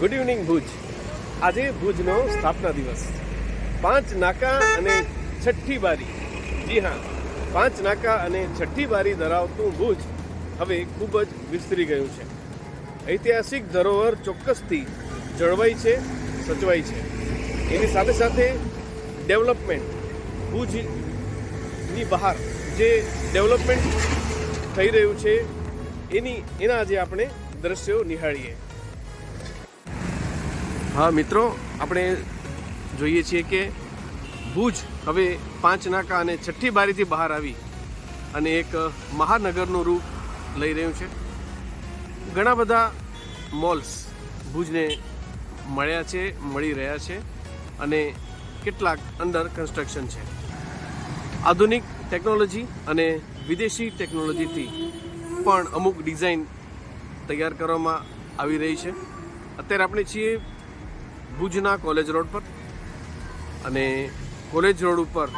Good evening Bhuj. આજે ભુજનો સ્થાપના દિવસ. પાંચ નાકા અને છઠ્ઠી બારી. જી હા, પાંચ નાકા અને છઠ્ઠી બારી ધરાવતું ભુજ હવે ખૂબ જ વિસ્તરી ગયું છે. ઐતિહાસિક ધરોહર ચોક્કસથી જળવાઈ છે સચવાઈ છે. એની સાથે સાથે ડેવલપમેન્ટ, ભુજની બહાર જે ડેવલપમેન્ટ થઈ રહ્યું છે, એની, એના આજે આપણે દ્રશ્યો નિહાળીએ. હા, મિત્રો, આપણે જોઈએ છીએ કે ભુજ હવે પાંચ નાકા અને છઠ્ઠી બારીથી બહાર આવી અને એક મહાનગરનું રૂપ લઈ રહ્યું છે. ઘણા બધા મોલ્સ ભુજને મળ્યા છે, મળી રહ્યા છે અને કેટલાક અંડર કન્સ્ટ્રક્શન છે. આધુનિક ટેકનોલોજી અને વિદેશી ટેકનોલોજીથી પણ અમુક ડિઝાઇન તૈયાર કરવામાં આવી રહી છે. અત્યારે આપણે છીએ ભુજના કોલેજ રોડ પર અને કોલેજ રોડ ઉપર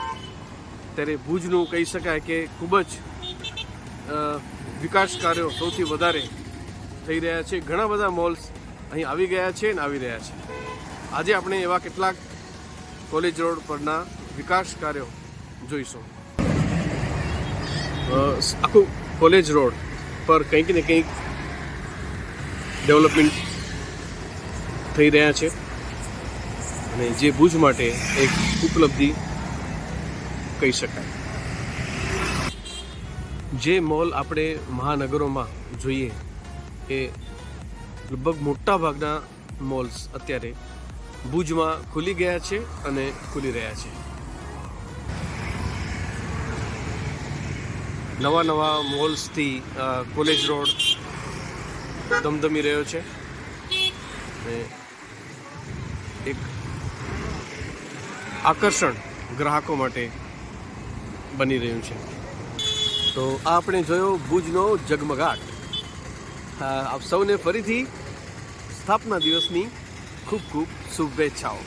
ત્યારે ભુજનું કહી શકાય કે ખૂબ જ વિકાસ કાર્યો સૌથી વધારે થઈ રહ્યા છે. ઘણા બધા મોલ્સ અહીં આવી ગયા છે અને આવી રહ્યા છે. આજે આપણે એવા કેટલાક કોલેજ રોડ પરના વિકાસ કાર્યો જોઈશું. આખું કોલેજ રોડ પર કંઈક ને કંઈક ડેવલપમેન્ટ થઈ રહ્યા છે. અને જે ભુજ માટે એક ઉપલબ્ધિ કહી શકાય. જે મોલ આપણે મહાનગરોમાં જોઈએ, એ લગભગ મોટા ભાગના મોલ્સ અત્યારે ભુજમાં ખુલી ગયા છે અને ખુલી રહ્યા છે. નવા નવા મોલ્સથી કોલેજ રોડ ધમધમી રહ્યો છે. એક આકર્ષણ ગ્રાહકો માટે બની રહ્યું છે. તો આ આપણે જોયો ભુજનો જગમગાટ આ આપ સૌને ફરીથી સ્થાપના દિવસની ખૂબ ખૂબ શુભેચ્છાઓ.